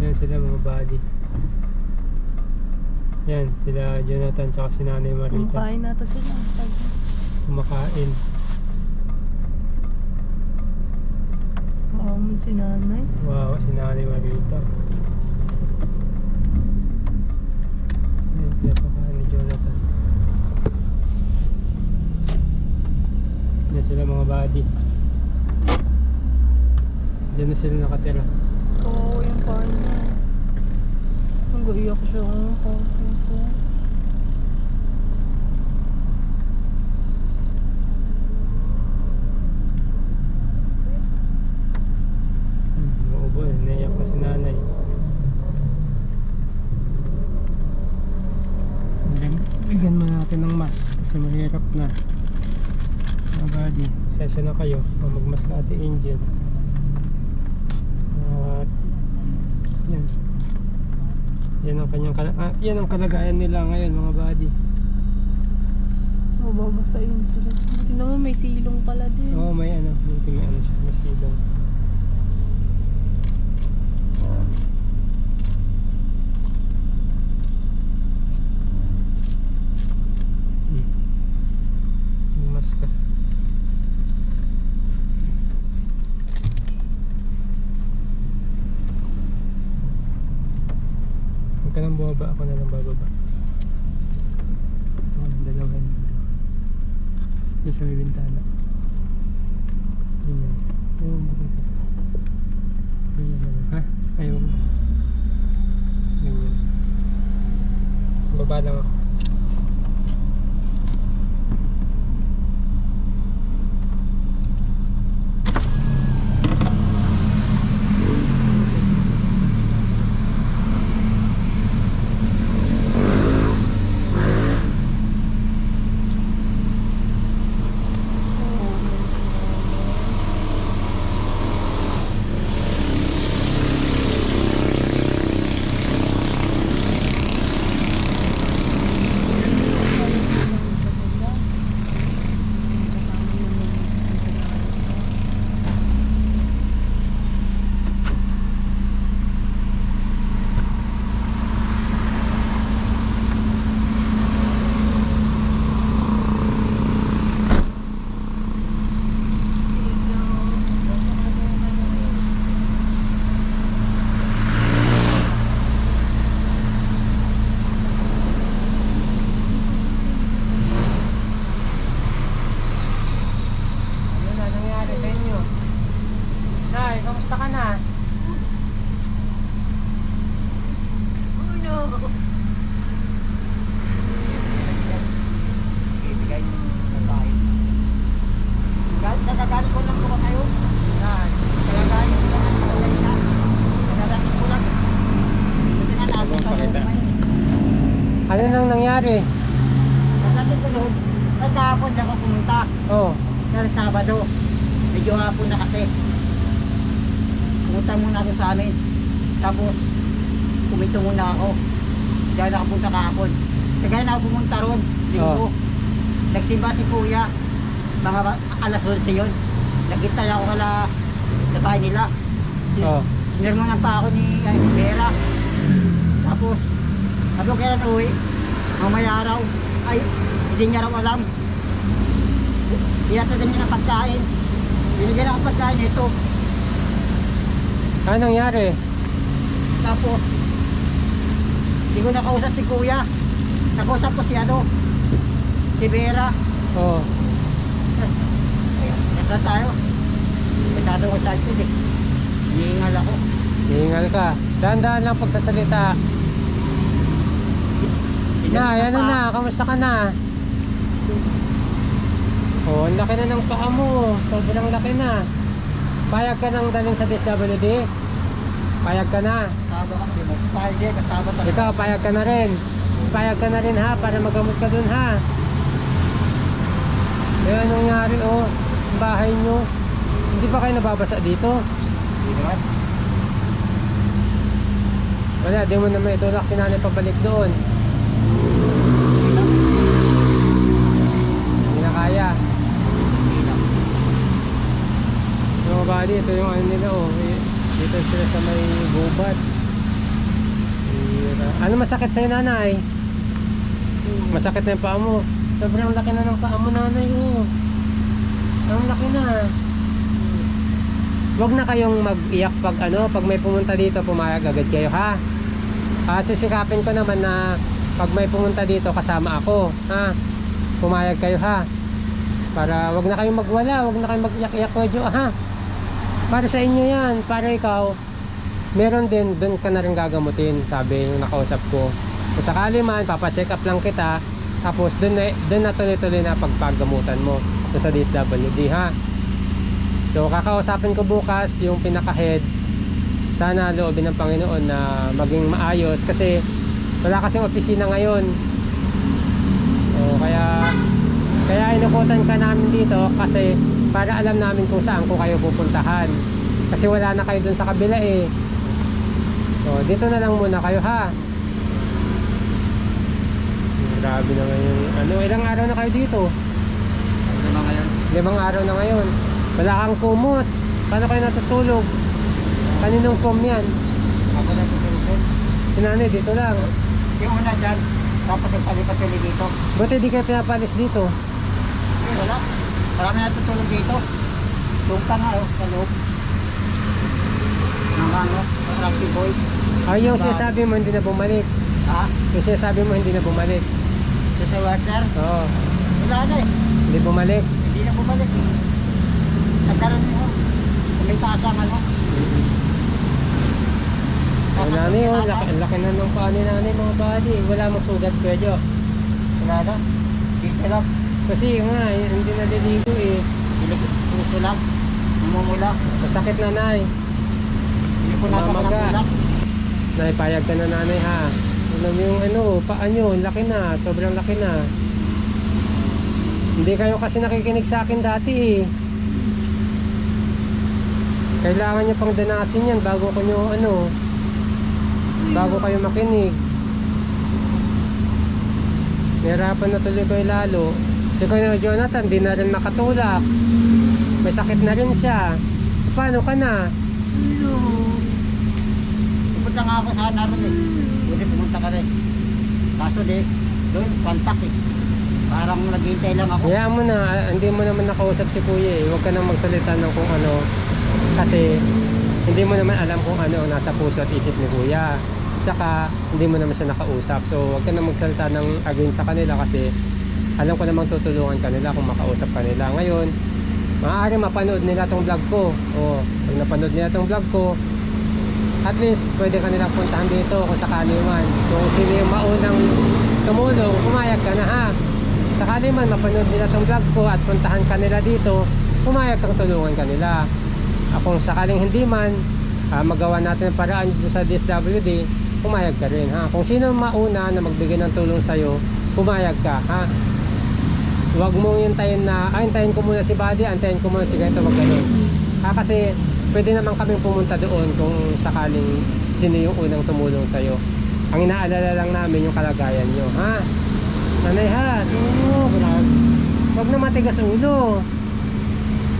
Yan sila mga body. Yan, sila Jonathan tsaka si Nanay Marita. Kumakain nata sila. Kumakain. Um, si nanay. Wow, si Nanay Marita. Yan, pinapakain ni Jonathan. Yan sila mga body. Diyan na sila nakatira. Oo, yung niya. Nag-iyak siya. Oh, oh. Hmm, Naubo, naiyak na si nanay. Big- Bigyan mo natin ng mas kasi mahirap na. Mga buddy, session na kayo. Magmas ka ate Angel. At yan. Yan ang kanyang ah, yan ang kalagayan nila ngayon mga buddy. Oh, babasahin sila. Buti naman may silong pala din. Oo, may ano, buti may ano siya, may silong. Hmm. Yung mask ka. Nang bumaba, ako na lang bababa. Ito ang dalawa yun. Diyan sa may bintana. Ganyan. Ayaw mo na lang. Ha? Ayaw mo. Ganyan. Baba lang ako. Ano na nangyari sa inyo? Nay, kamusta ka na? Ibigay ng bahay. Nagagalit ko lang ko kayo. Nay, Nagagalit ko lang ko kayo na. Nagagalit ko lang. Hindi nga naabot Huwag ako pakita. ngayon. Ano nang nangyari? Nagagalit ko lang. Nagkahapon ako pumunta. Oh, Dahil Sabado. Medyo hapon na kasi. Pumunta muna ako sa amin. Tapos, kumito muna ako. Diyan ako punta kahapon. Kaya na ako pumunta ron. Linggo. Oh. Nagsimba si Kuya. Mga alas 11 yun. Nagkita ako kala sa bahay nila. oh. Sinirmanan pa ako ni ay, Vera. Tapos, sabi ko kailan uwi. Mamaya araw. Ay, hindi niya raw alam. Iyata din niya ng pagkain. Binigyan ako pagkain ito. Ano nangyari? Tapos, hindi ko nakausap si Kuya. Nakausap ko si ano, si Vera. Oh, Nasa tayo. Masyado ko sa akin eh. Hihingal ako. hingal ka. Dahan-dahan lang pagsasalita. Nay, ano na? Kamusta ka na? Oh, ang laki na ng paa mo. Sobrang laki na. Payag ka nang dalhin sa DSWD? Payag ka na. Ka, di mo. Pwede, kasama ka. Ikaw, payag ka na rin. Payag ka na rin ha, para magamot ka dun ha. Eh, anong nangyari oh? Bahay nyo. Hindi ba kayo nababasa dito? Hindi naman. Wala, di mo naman itulak si nanay pabalik doon. Hindi na kaya. Hindi na. Yung mga bali, ito yung ano nila oh. Dito sila sa may gubat. Ano masakit sa'yo nanay? Masakit na yung paa mo. Sobrang laki na ng paa mo nanay oh. Ang laki na. Huwag na kayong mag-iyak pag ano, pag may pumunta dito, pumayag agad kayo ha. At sisikapin ko naman na pag may pumunta dito kasama ako, ha. Pumayag kayo ha. Para wag na kayong magwala, wag na kayong mag-iyak-iyak medyo ha. Para sa inyo yan, para ikaw, meron din, doon ka na rin gagamutin, sabi yung nakausap ko. Kung sakali man, papacheck up lang kita, tapos doon na, doon na tuloy-tuloy na pagpagamutan mo doon sa DSWD ha. So kakausapin ko bukas yung pinaka-head. Sana loobin ng Panginoon na maging maayos kasi wala kasing opisina ngayon. So kaya kaya inukutan ka namin dito kasi para alam namin kung saan ko kayo pupuntahan. Kasi wala na kayo dun sa kabila eh. So dito na lang muna kayo ha. Grabe naman yung ano, ilang araw na kayo dito? Ba ngayon? Limang araw na ngayon. Wala kang kumot. Paano kayo natutulog? Kaninong kum yan? Ako na tutulog. Si nanay dito lang. Yung una dyan, tapos yung palipat dito. Buti di kayo pinapalis dito. Eh, wala. Marami natutulog dito. Doon ka nga, oh, sa loob. Ng ano, Rocky Boy. Ay, yung sinasabi mo hindi na bumalik. Ha? Yung sinasabi mo hindi na bumalik. Sa sa water. Oo, Wala na eh. hindi bumalik. Hindi na bumalik. Nagkaroon mo. Kumitaas ang ano. Ang nanay, oh, laki, ang laki na ng paa ni nanay mga body. Wala mong sugat kaya Wala na. Dito lang. Kasi nga, eh, hindi na diligo eh. Bilig. Puso lang. Namumula. Masakit na nay. Hindi ko nasa Mamaga. mga Naipayag ka na nanay ha. Alam yung ano, paa nyo, laki na, sobrang laki na. Hindi kayo kasi nakikinig sa akin dati eh. Kailangan nyo pang danasin yan bago ko nyo ano, bago kayo makinig. Nahirapan na tuloy kayo lalo. Si Kuya Jonathan, di na rin makatulak. May sakit na rin siya. Paano ka na? Hello. Pumunta nga ako sa naroon eh. Buti pumunta ka rin. Kaso di, doon, kontak eh. Parang naghihintay lang ako. Kaya mo na, hindi mo naman nakausap si kuya eh. Huwag ka nang magsalita ng kung ano. Kasi hindi mo naman alam kung ano ang nasa puso at isip ni kuya. Tsaka hindi mo naman siya nakausap. So huwag ka nang magsalita ng against sa kanila kasi alam ko namang tutulungan kanila kung makausap kanila. Ngayon, maaari mapanood nila tong vlog ko. O, pag napanood nila tong vlog ko, at least pwede kanila puntahan dito kung sakali man. Kung sino yung maunang tumulong, pumayag ka na ha. Sakali man mapanood nila tong vlog ko at puntahan kanila dito, pumayag kang tulungan kanila. Ah, kung sakaling hindi man, ah, magawa natin ang paraan sa DSWD, pumayag ka rin ha. Kung sino mauna na magbigay ng tulong sa'yo, pumayag ka ha. Huwag mong hintayin na, ay hintayin ko muna si Buddy, antayin ko muna si ganito, wag ganun. Ha, kasi pwede naman kaming pumunta doon kung sakaling sino yung unang tumulong sa'yo. Ang inaalala lang namin yung kalagayan nyo, ha? Nanay ha, oo, grabe. Huwag na matigas ulo.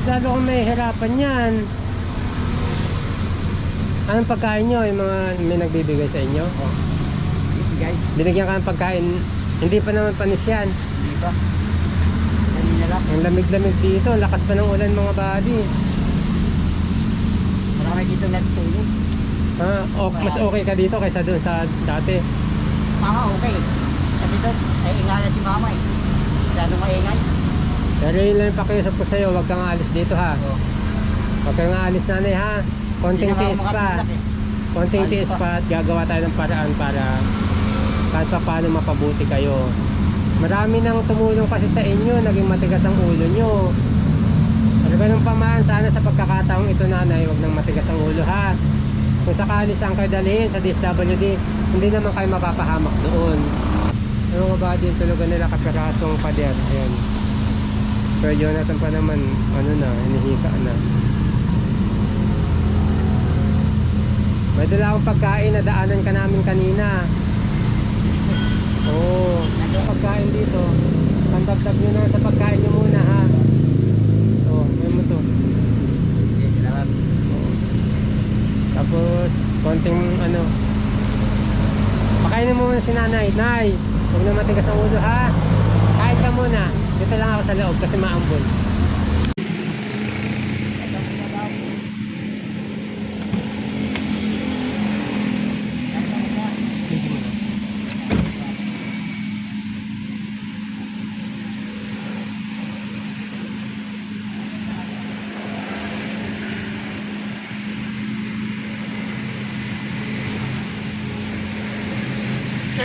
Lalo kung may hirapan yan. Anong pagkain nyo? Yung mga may nagbibigay sa inyo? Oh. Binigyan ka ng pagkain. Hindi pa naman panis yan. di ba? Ang lamig-lamig dito. Lakas pa ng ulan mga buddy. Marami dito natutulog. Ha? O, mas okay ka dito kaysa doon sa dati. Mga okay. Kasi doon, ay ingalan si mama eh. Masyado maingay. Pero yun lang pakiusap ko sa'yo. Huwag kang aalis dito ha. Huwag kang aalis nanay ha. Konting tiis pa. eh. Konting Alis tiis pa. pa at gagawa tayo ng paraan para kahit pa paano mapabuti kayo. Marami nang tumulong kasi sa inyo, naging matigas ang ulo nyo. Pero ganun pa man, sana sa pagkakataong ito nanay, wag nang matigas ang ulo ha. Kung sakali saan kayo dalhin sa DSWD, hindi naman kayo mapapahamak doon. Ano nga ba din tulugan nila kapirasong pader? Ayan. Pero Jonathan pa naman, ano na, hinihika na. May dala akong pagkain na daanan ka namin kanina. Oo, oh, pagkain dito. Pandagdag nyo na sa pagkain nyo muna ha. Oo, oh, may mo to. Hindi, salamat. Tapos, konting ano. Pakain Kainin mo muna si nanay. Nay, huwag na matigas ang ulo ha. Kain ka muna. Dito lang ako sa loob kasi maambon.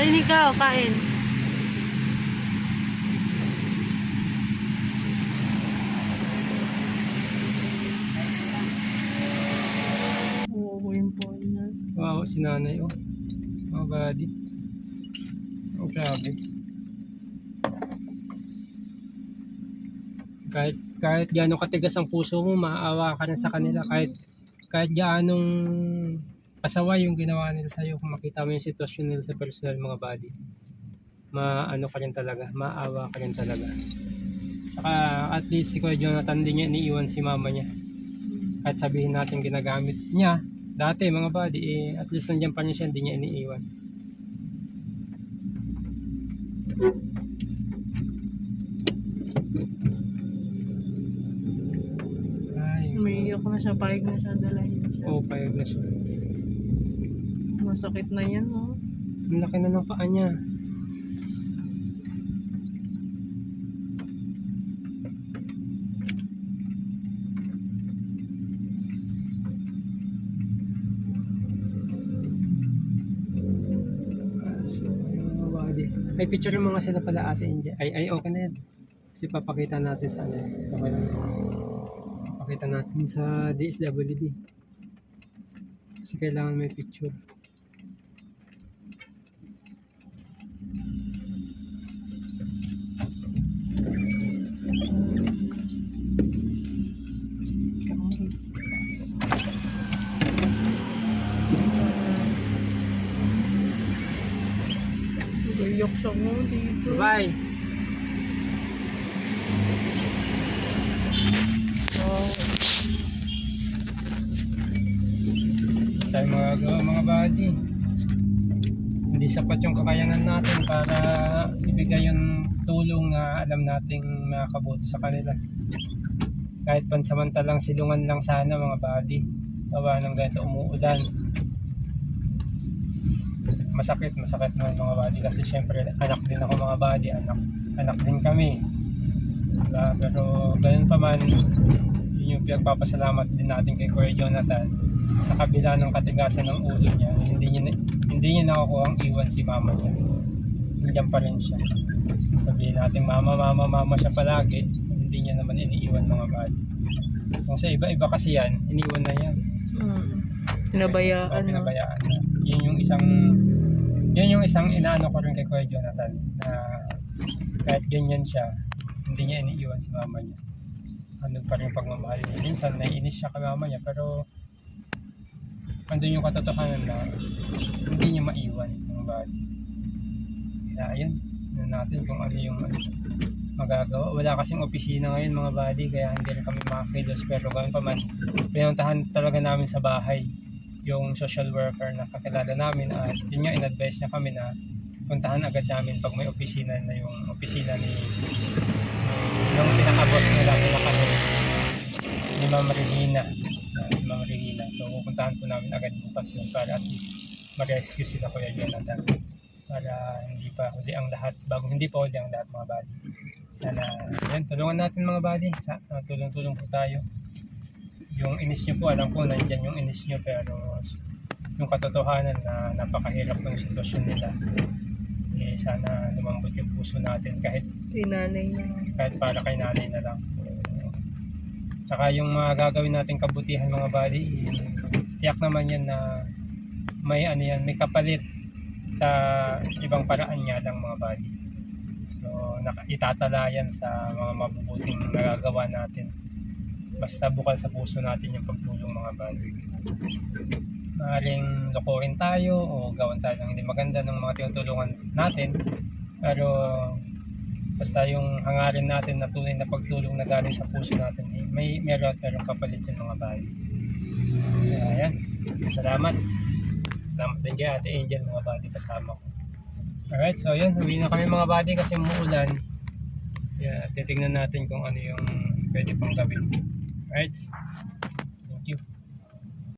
Kain ikaw, kain. Oo, yung niya. Wow, si nanay oh. Mga buddy. Oh, grabe. Kahit kahit gaano katigas ang puso mo, maaawa ka na sa kanila. Kahit kahit gaanong pasaway yung ginawa nila sa'yo kung makita mo yung sitwasyon nila sa personal mga buddy. Maano ka rin talaga, maawa ka rin talaga. Saka at least si Kuya Jonathan din niya iniiwan si mama niya. Kahit sabihin natin ginagamit niya, dati mga buddy, eh, at least nandiyan pa rin siya, hindi niya iniiwan. Ay, Umiiyak na siya, pahig na siya, dalahin siya. oh, payag na siya. Masakit na yan, oh. Ang laki na ng paa niya. Ah, So, yung mga body. Ay, picture mo nga sila pala ate India. Ay, ay, okay na yan. Kasi papakita natin sa ano. Okay lang. Papakita natin sa DSWD. Kasi kailangan may picture. Siya mo dito. Bye! Wow. tayo magagawa mga buddy hindi sapat yung kakayanan natin para ibigay yung tulong na alam nating makakabuti sa kanila. Kahit pansamantalang silungan lang sana mga buddy gawa ng ganito umuulan. Masakit masakit naman mga buddy kasi syempre anak din ako mga buddy anak anak din kami. Diba? pero ganun pa man yun yung pinagpapasalamat din natin kay Kuya Jonathan sa kabila ng katigasan ng ulo niya, hindi niya, hindi niya nakukuha ang iwan si mama niya. Nandiyan pa rin siya. Sabihin natin mama, mama, mama siya palagi, hindi niya naman iniiwan mga bali. Kung sa iba-iba kasi yan, iniwan na yan. Hmm. Pinabayaan, O, no? pinabayaan na. Yun yung isang, yun yung isang inaano ko rin kay Kuya Jonathan, na kahit ganyan siya, hindi niya iniiwan si mama niya. Ano pa rin pagmamahal niya. Minsan, naiinis siya kay mama niya, pero andun yung katotohanan na hindi niya maiwan yung body. Kaya ayun, ano natin kung ano yung magagawa. Wala kasing opisina ngayon mga body, kaya hindi rin kami makakilos. Pero gawin pa man, pinuntahan talaga namin sa bahay yung social worker na kakilala namin at yun nga in-advise niya kami na puntahan agad namin pag may opisina na yung opisina ni yung pinaka-boss nila pinaka ni Ma'am Regina. Ah, si Ma'am Regina. So pupuntahan po namin agad bukas yun para at least ma-rescue sila Kuya Jonathan para hindi pa huli ang lahat bago hindi pa huli ang lahat mga buddy. Sana yan tulungan natin mga buddy. Sa, ah, tulong-tulong po tayo. Yung inis nyo po alam ko nandyan yung inis nyo pero yung katotohanan na napakahirap ng sitwasyon nila eh sana lumambot yung puso natin kahit Kay nanay niya. kahit para kay nanay na lang. Tsaka yung mga gagawin nating kabutihan mga buddy, tiyak naman yan na may ano yan, may kapalit sa ibang paraan niya lang mga buddy. So, itatala yan sa mga mabubuting nagagawa natin. Basta bukal sa puso natin yung pagtulong mga buddy. Maaaring lokohin tayo o gawan tayo ng hindi maganda ng mga tinutulungan natin. Pero basta yung hangarin natin na tunay na pagtulong na galing sa puso natin, may meron at meron kapalit yung mga buddy. Kaya yan. Salamat. Salamat din kay Ate Angel mga buddy kasama ko. Alright, so yun, uwi na kami mga buddy kasi umuulan. Yeah, titingnan natin kung ano yung pwede pang gawin. Alright.